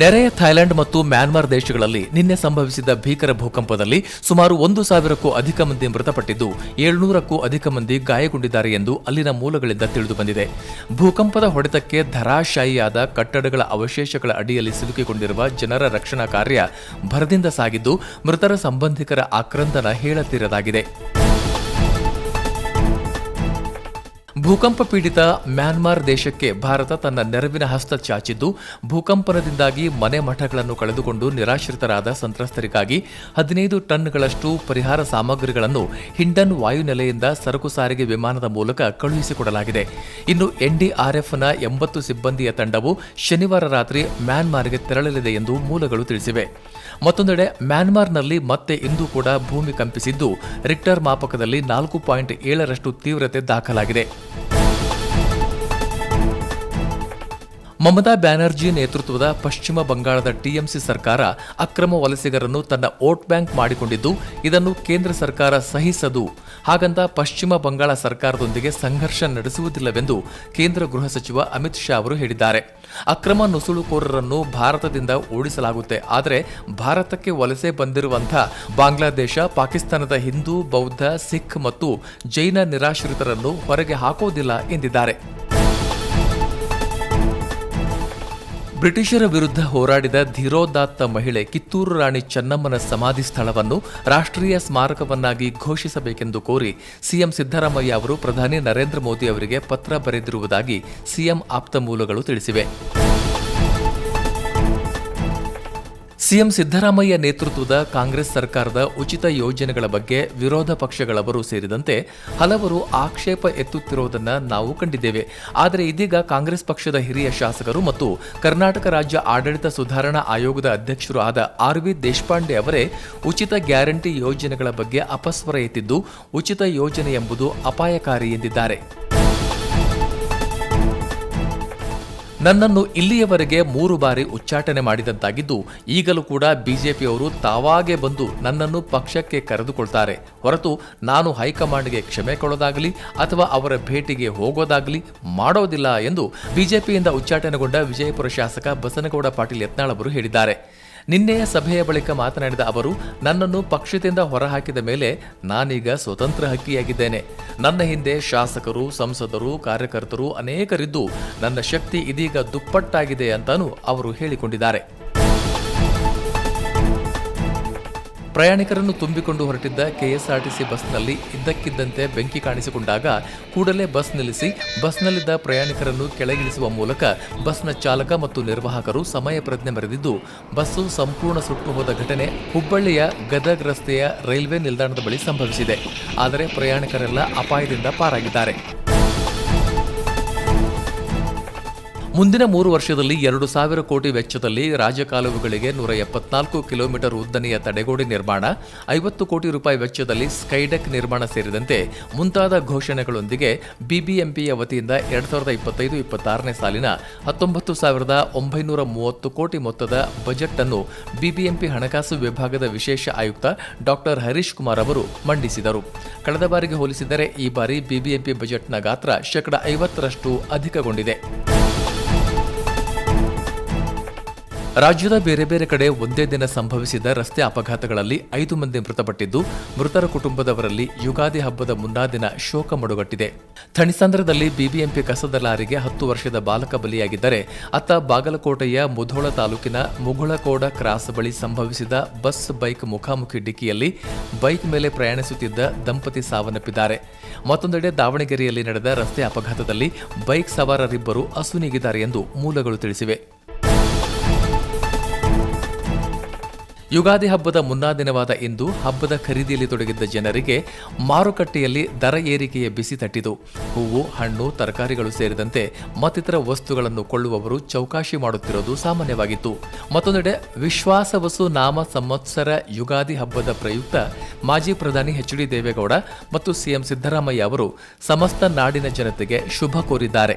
ನೆರೆಯ ಥೈಲ್ಯಾಂಡ್ ಮತ್ತು ಮ್ಯಾನ್ಮಾರ್ ದೇಶಗಳಲ್ಲಿ ನಿನ್ನೆ ಸಂಭವಿಸಿದ ಭೀಕರ ಭೂಕಂಪದಲ್ಲಿ ಸುಮಾರು ಒಂದು ಸಾವಿರಕ್ಕೂ ಅಧಿಕ ಮಂದಿ ಮೃತಪಟ್ಟಿದ್ದು ಏಳ್ನೂರಕ್ಕೂ ಅಧಿಕ ಮಂದಿ ಗಾಯಗೊಂಡಿದ್ದಾರೆ ಎಂದು ಅಲ್ಲಿನ ಮೂಲಗಳಿಂದ ತಿಳಿದುಬಂದಿದೆ ಭೂಕಂಪದ ಹೊಡೆತಕ್ಕೆ ಧರಾಶಾಯಿಯಾದ ಕಟ್ಟಡಗಳ ಅವಶೇಷಗಳ ಅಡಿಯಲ್ಲಿ ಸಿಲುಕಿಕೊಂಡಿರುವ ಜನರ ರಕ್ಷಣಾ ಕಾರ್ಯ ಭರದಿಂದ ಸಾಗಿದ್ದು ಮೃತರ ಸಂಬಂಧಿಕರ ಆಕ್ರಂದನ ಹೇಳತೀರದಾಗಿದೆ. ಭೂಕಂಪ ಪೀಡಿತ ಮ್ಯಾನ್ಮಾರ್ ದೇಶಕ್ಕೆ ಭಾರತ ತನ್ನ ನೆರವಿನ ಹಸ್ತ ಚಾಚಿದ್ದು, ಭೂಕಂಪನದಿಂದಾಗಿ ಮನೆ ಮಠಗಳನ್ನು ಕಳೆದುಕೊಂಡು ನಿರಾಶ್ರಿತರಾದ ಸಂತ್ರಸ್ತರಿಗಾಗಿ ಹದಿನೈದು ಟನ್ಗಳಷ್ಟು ಪರಿಹಾರ ಸಾಮಗ್ರಿಗಳನ್ನು ಹಿಂಡನ್ ವಾಯುನೆಲೆಯಿಂದ ಸರಕು ಸಾರಿಗೆ ವಿಮಾನದ ಮೂಲಕ ಕಳುಹಿಸಿಕೊಡಲಾಗಿದೆ. ಇನ್ನು ಎನ್ಡಿಆರ್ಎಫ್ನ ಎಂಬತ್ತು ಸಿಬ್ಬಂದಿಯ ತಂಡವು ಶನಿವಾರ ರಾತ್ರಿ ಮ್ಯಾನ್ಮಾರ್ಗೆ ತೆರಳಲಿದೆ ಎಂದು ಮೂಲಗಳು ತಿಳಿಸಿವೆ. ಮತ್ತೊಂದೆಡೆ ಮ್ಯಾನ್ಮಾರ್ನಲ್ಲಿ ಮತ್ತೆ ಇಂದು ಕೂಡ ಭೂಮಿ ಕಂಪಿಸಿದ್ದು, ರಿಕ್ಟರ್ ಮಾಪಕದಲ್ಲಿ ನಾಲ್ಕು ಪಾಯಿಂಟ್ ಏಳರಷ್ಟು ತೀವ್ರತೆ ದಾಖಲಾಗಿದೆ. ಮಮತಾ ಬ್ಯಾನರ್ಜಿ ನೇತೃತ್ವದ ಪಶ್ಚಿಮ ಬಂಗಾಳದ ಟಿಎಂಸಿ ಸರ್ಕಾರ ಅಕ್ರಮ ವಲಸಿಗರನ್ನು ತನ್ನ ವೋಟ್ ಬ್ಯಾಂಕ್ ಮಾಡಿಕೊಂಡಿದ್ದು, ಇದನ್ನು ಕೇಂದ್ರ ಸರ್ಕಾರ ಸಹಿಸದು. ಹಾಗಂತ ಪಶ್ಚಿಮ ಬಂಗಾಳ ಸರ್ಕಾರದೊಂದಿಗೆ ಸಂಘರ್ಷ ನಡೆಸುವುದಿಲ್ಲವೆಂದು ಕೇಂದ್ರ ಗೃಹ ಸಚಿವ ಅಮಿತ್ ಶಾ ಅವರು ಹೇಳಿದ್ದಾರೆ. ಅಕ್ರಮ ನುಸುಳುಕೋರರನ್ನು ಭಾರತದಿಂದ ಓಡಿಸಲಾಗುತ್ತೆ. ಆದರೆ ಭಾರತಕ್ಕೆ ವಲಸೆ ಬಂದಿರುವಂತಹ ಬಾಂಗ್ಲಾದೇಶ, ಪಾಕಿಸ್ತಾನದ ಹಿಂದೂ, ಬೌದ್ಧ, ಸಿಖ್ ಮತ್ತು ಜೈನ ನಿರಾಶ್ರಿತರನ್ನು ಹೊರಗೆ ಹಾಕೋದಿಲ್ಲ ಎಂದಿದ್ದಾರೆ. ಬ್ರಿಟಿಷರ ವಿರುದ್ಧ ಹೋರಾಡಿದ ಧೀರೋದಾತ್ತ ಮಹಿಳೆ ಕಿತ್ತೂರು ರಾಣಿ ಚೆನ್ನಮ್ಮನ ಸಮಾಧಿ ಸ್ಥಳವನ್ನು ರಾಷ್ಟ್ರೀಯ ಸ್ಮಾರಕವನ್ನಾಗಿ ಘೋಷಿಸಬೇಕೆಂದು ಕೋರಿ ಸಿಎಂ ಸಿದ್ದರಾಮಯ್ಯ ಅವರು ಪ್ರಧಾನಿ ನರೇಂದ್ರ ಮೋದಿ ಅವರಿಗೆ ಪತ್ರ ಬರೆದಿರುವುದಾಗಿ ಸಿಎಂ ಆಪ್ತ ಮೂಲಗಳು ತಿಳಿಸಿವೆ. ಸಿಎಂ ಸಿದ್ದರಾಮಯ್ಯ ನೇತೃತ್ವದ ಕಾಂಗ್ರೆಸ್ ಸರ್ಕಾರದ ಉಚಿತ ಯೋಜನೆಗಳ ಬಗ್ಗೆ ವಿರೋಧ ಪಕ್ಷಗಳವರು ಸೇರಿದಂತೆ ಹಲವರು ಆಕ್ಷೇಪ ಎತ್ತುತ್ತಿರುವುದನ್ನು ನಾವು ಕಂಡಿದ್ದೇವೆ. ಆದರೆ ಇದೀಗ ಕಾಂಗ್ರೆಸ್ ಪಕ್ಷದ ಹಿರಿಯ ಶಾಸಕರು ಮತ್ತು ಕರ್ನಾಟಕ ರಾಜ್ಯ ಆಡಳಿತ ಸುಧಾರಣಾ ಆಯೋಗದ ಅಧ್ಯಕ್ಷರು ಆದ ಆರ್ ವಿ ದೇಶಪಾಂಡೆ ಅವರೇ ಉಚಿತ ಗ್ಯಾರಂಟಿ ಯೋಜನೆಗಳ ಬಗ್ಗೆ ಅಪಸ್ವರ ಎತ್ತಿದ್ದು, ಉಚಿತ ಯೋಜನೆ ಎಂಬುದು ಅಪಾಯಕಾರಿ ಎಂದಿದ್ದಾರೆ. ನನ್ನನ್ನು ಇಲ್ಲಿಯವರೆಗೆ ಮೂರು ಬಾರಿ ಉಚ್ಚಾಟನೆ ಮಾಡಿದಂತಾಗಿದ್ದು, ಈಗಲೂ ಕೂಡ ಬಿಜೆಪಿಯವರು ತಾವಾಗೆ ಬಂದು ನನ್ನನ್ನು ಪಕ್ಷಕ್ಕೆ ಕರೆದುಕೊಳ್ತಾರೆ. ಹೊರತು ನಾನು ಹೈಕಮಾಂಡ್ಗೆ ಕ್ಷಮೆ ಕೊಡೋದಾಗಲಿ, ಅಥವಾ ಅವರ ಭೇಟಿಗೆ ಹೋಗೋದಾಗಲಿ ಮಾಡೋದಿಲ್ಲ ಎಂದು ಬಿಜೆಪಿಯಿಂದ ಉಚ್ಚಾಟನೆಗೊಂಡ ವಿಜಯಪುರ ಶಾಸಕ ಬಸನಗೌಡ ಪಾಟೀಲ್ ಯತ್ನಾಳ್ ಅವರು ಹೇಳಿದ್ದಾರೆ. ನಿನ್ನೆಯ ಸಭೆಯ ಬಳಿಕ ಮಾತನಾಡಿದ ಅವರು, ನನ್ನನ್ನು ಪಕ್ಷದಿಂದ ಹೊರಹಾಕಿದ ಮೇಲೆ ನಾನೀಗ ಸ್ವತಂತ್ರ ಹಕ್ಕಿಯಾಗಿದ್ದೇನೆ. ನನ್ನ ಹಿಂದೆ ಶಾಸಕರು, ಸಂಸದರು, ಕಾರ್ಯಕರ್ತರು ಅನೇಕರಿದ್ದು ನನ್ನ ಶಕ್ತಿ ಇದೀಗ ದುಪ್ಪಟ್ಟಾಗಿದೆ ಅಂತಾನೂ ಅವರು ಹೇಳಿಕೊಂಡಿದ್ದಾರೆ. ಪ್ರಯಾಣಿಕರನ್ನು ತುಂಬಿಕೊಂಡು ಹೊರಟಿದ್ದ ಕೆಎಸ್ಆರ್ಟಿಸಿ ಬಸ್ನಲ್ಲಿ ಇದ್ದಕ್ಕಿದ್ದಂತೆ ಬೆಂಕಿ ಕಾಣಿಸಿಕೊಂಡಾಗ ಕೂಡಲೇ ಬಸ್ ನಿಲ್ಲಿಸಿ ಬಸ್ನಲ್ಲಿದ್ದ ಪ್ರಯಾಣಿಕರನ್ನು ಕೆಳಗಿಳಿಸುವ ಮೂಲಕ ಬಸ್ನ ಚಾಲಕ ಮತ್ತು ನಿರ್ವಾಹಕರು ಸಮಯ ಪ್ರಜ್ಞೆ ಮೆರೆದಿದ್ದು, ಬಸ್ಸು ಸಂಪೂರ್ಣ ಸುಟ್ಟು ಹೋದ ಘಟನೆ ಹುಬ್ಬಳ್ಳಿಯ ಗದಗ್ ರಸ್ತೆಯ ರೈಲ್ವೆ ನಿಲ್ದಾಣದ ಬಳಿ ಸಂಭವಿಸಿದೆ. ಆದರೆ ಪ್ರಯಾಣಿಕರೆಲ್ಲ ಅಪಾಯದಿಂದ ಪಾರಾಗಿದ್ದಾರೆ. ಮುಂದಿನ ಮೂರು ವರ್ಷದಲ್ಲಿ ಎರಡು ಸಾವಿರ ಕೋಟಿ ವೆಚ್ಚದಲ್ಲಿ ರಾಜಕಾಲುವೆಗಳಿಗೆ ನೂರ ಎಪ್ಪತ್ನಾಲ್ಕು ಕಿಲೋಮೀಟರ್ ಉದ್ದನೆಯ ತಡೆಗೋಡೆ ನಿರ್ಮಾಣ, ಐವತ್ತು ಕೋಟಿ ರೂಪಾಯಿ ವೆಚ್ಚದಲ್ಲಿ ಸ್ಕೈಡೆಕ್ ನಿರ್ಮಾಣ ಸೇರಿದಂತೆ ಮುಂತಾದ ಘೋಷಣೆಗಳೊಂದಿಗೆ ಬಿಬಿಎಂಪಿಯ ವತಿಯಿಂದ ಎರಡ್ ಸಾವಿರದ ಇಪ್ಪತ್ತೈದು ಇಪ್ಪತ್ತಾರನೇ ಸಾಲಿನ ಹತ್ತೊಂಬತ್ತು ಸಾವಿರದ ಒಂಬೈನೂರ ಮೂವತ್ತು ಕೋಟಿ ಮೊತ್ತದ ಬಜೆಟ್ ಅನ್ನು ಬಿಬಿಎಂಪಿ ಹಣಕಾಸು ವಿಭಾಗದ ವಿಶೇಷ ಆಯುಕ್ತ ಡಾಕ್ಟರ್ ಹರೀಶ್ ಕುಮಾರ್ ಅವರು ಮಂಡಿಸಿದರು. ಕಳೆದ ಬಾರಿಗೆ ಹೋಲಿಸಿದರೆ ಈ ಬಾರಿ ಬಿಬಿಎಂಪಿ ಬಜೆಟ್ನ ಗಾತ್ರ ಶೇಕಡ ಐವತ್ತರಷ್ಟು ಅಧಿಕಗೊಂಡಿದೆ. ರಾಜ್ಯದ ಬೇರೆ ಬೇರೆ ಕಡೆ ಒಂದೇ ದಿನ ಸಂಭವಿಸಿದ ರಸ್ತೆ ಅಪಘಾತಗಳಲ್ಲಿ ಐದು ಮಂದಿ ಮೃತಪಟ್ಟಿದ್ದು, ಮೃತರ ಕುಟುಂಬದವರಲ್ಲಿ ಯುಗಾದಿ ಹಬ್ಬದ ಮುನ್ನಾ ದಿನ ಶೋಕ ಮಡುಗಟ್ಟಿದೆ. ಥಣಿಸಂದ್ರದಲ್ಲಿ ಬಿಬಿಎಂಪಿ ಕಸದ ಲಾರಿಗೆ ಹತ್ತು ವರ್ಷದ ಬಾಲಕ ಬಲಿಯಾಗಿದ್ದರೆ ಅತ್ತ ಬಾಗಲಕೋಟೆಯ ಮುಧೋಳ ತಾಲೂಕಿನ ಮುಗುಳಕೋಡ ಕ್ರಾಸ್ ಬಳಿ ಸಂಭವಿಸಿದ ಬಸ್ ಬೈಕ್ ಮುಖಾಮುಖಿ ಡಿಕ್ಕಿಯಲ್ಲಿ ಬೈಕ್ ಮೇಲೆ ಪ್ರಯಾಣಿಸುತ್ತಿದ್ದ ದಂಪತಿ ಸಾವನ್ನಪ್ಪಿದ್ದಾರೆ. ಮತ್ತೊಂದೆಡೆ ದಾವಣಗೆರೆಯಲ್ಲಿ ನಡೆದ ರಸ್ತೆ ಅಪಘಾತದಲ್ಲಿ ಬೈಕ್ ಸವಾರರಿಬ್ಬರು ಅಸುನೀಗಿದ್ದಾರೆ ಎಂದು ಮೂಲಗಳು ತಿಳಿಸಿವೆ. ಯುಗಾದಿ ಹಬ್ಬದ ಮುನ್ನಾ ದಿನವಾದ ಇಂದು ಹಬ್ಬದ ಖರೀದಿಯಲ್ಲಿ ತೊಡಗಿದ್ದ ಜನರಿಗೆ ಮಾರುಕಟ್ಟೆಯಲ್ಲಿ ದರ ಏರಿಕೆಯ ಬಿಸಿ ತಟ್ಟಿತು. ಹೂವು, ಹಣ್ಣು, ತರಕಾರಿಗಳು ಸೇರಿದಂತೆ ಮತ್ತಿತರ ವಸ್ತುಗಳನ್ನು ಕೊಳ್ಳುವವರು ಚೌಕಾಶಿ ಮಾಡುತ್ತಿರುವುದು ಸಾಮಾನ್ಯವಾಗಿತ್ತು. ಮತ್ತೊಂದೆಡೆ ವಿಶ್ವಾಸವಸು ನಾಮ ಸಂವತ್ಸರ ಯುಗಾದಿ ಹಬ್ಬದ ಪ್ರಯುಕ್ತ ಮಾಜಿ ಪ್ರಧಾನಿ ಎಚ್ ಡಿ ದೇವೇಗೌಡ ಮತ್ತು ಸಿಎಂ ಸಿದ್ದರಾಮಯ್ಯ ಅವರು ಸಮಸ್ತ ನಾಡಿನ ಜನತೆಗೆ ಶುಭ ಕೋರಿದ್ದಾರೆ.